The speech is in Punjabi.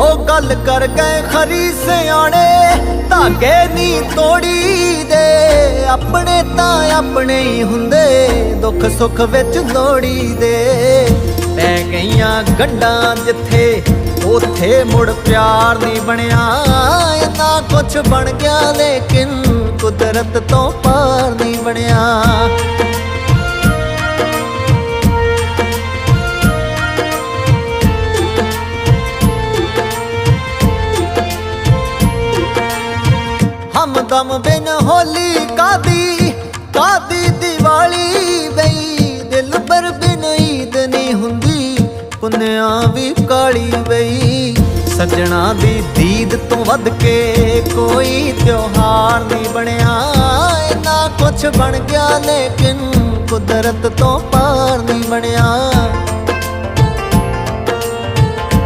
ਉਹ ਗੱਲ ਕਰ ਗਏ ਖਰੀ ਸਿਆਣੇ, ਧਾਗੇ ਨਹੀਂ ਤੋੜੀ ਦੇ। ਆਪਣੇ ਤਾਂ ਆਪਣੇ ਹੀ ਹੁੰਦੇ, ਦੁੱਖ ਸੁੱਖ ਵਿੱਚ ਲੋੜੀ ਦੇ। ਪੈ ਗਈਆਂ ਗੰਢਾਂ ਜਿੱਥੇ, ਉਥੇ ਮੁੜ ਪਿਆਰ ਨਹੀਂ ਬਣਿਆ। ਇੰਨਾ ਕੁਛ ਬਣ ਗਿਆ, ਲੇਕਿਨ ਕੁਦਰਤ ਤੋਂ ਪਾਰ ਨਹੀਂ ਬਣਿਆ। ਹਮਦਮ ਬਿਨ ਹੋਲੀ ਕਾਦੀ ਕਾਦੀ ਦੀਵਾਲੀ ਬਈ ਦਿਲ ਪਰ ਬਿਨ ਈਦ ਨਹੀਂ ਹੁੰਦੀ ਪੁੰਨਿਆ ਵੀ ਕਾਲੀ ਬਈ ਸੱਜਣਾ ਦੀ ਦੀਦ ਤੋਂ ਵੱਧ ਕੇ ਕੋਈ ਤਿਉਹਾਰ ਨਹੀਂ ਬਣਿਆ ਇੰਨਾ ਕੁਛ ਬਣ ਗਿਆ ਲੇਕਿਨ ਕੁਦਰਤ ਤੋਂ ਪਾਰ ਨਹੀਂ ਬਣਿਆ